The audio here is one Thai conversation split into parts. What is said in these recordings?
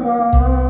哦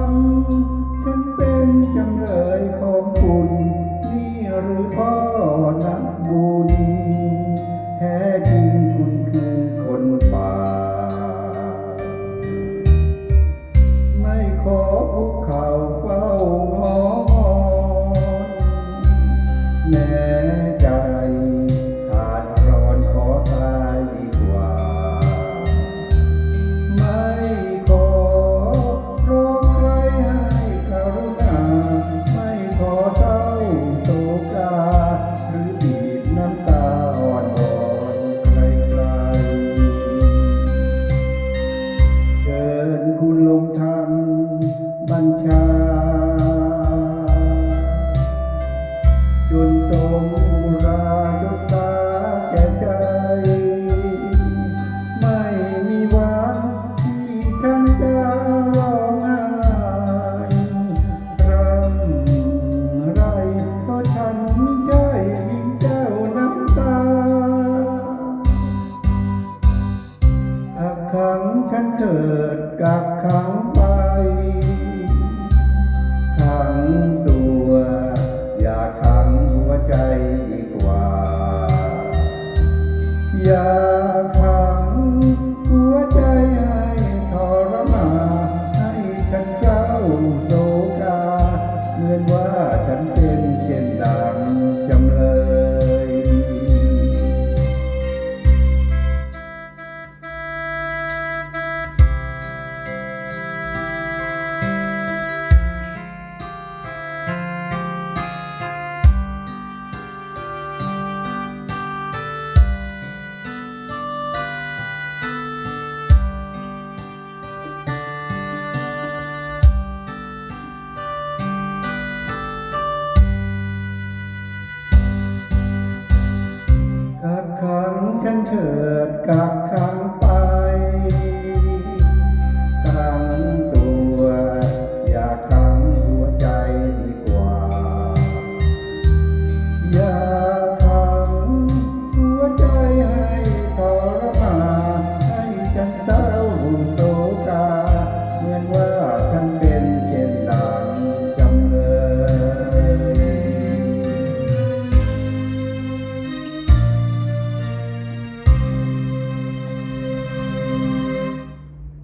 จุดสมรายุสาแก่ใจ ไม่มีวันที่ฉันจะร้องไห้รำไรเพราะฉันไม่ใช่มีเจ้าน้ำตาอักขังฉันเถิด olhar. เถิดกักขัง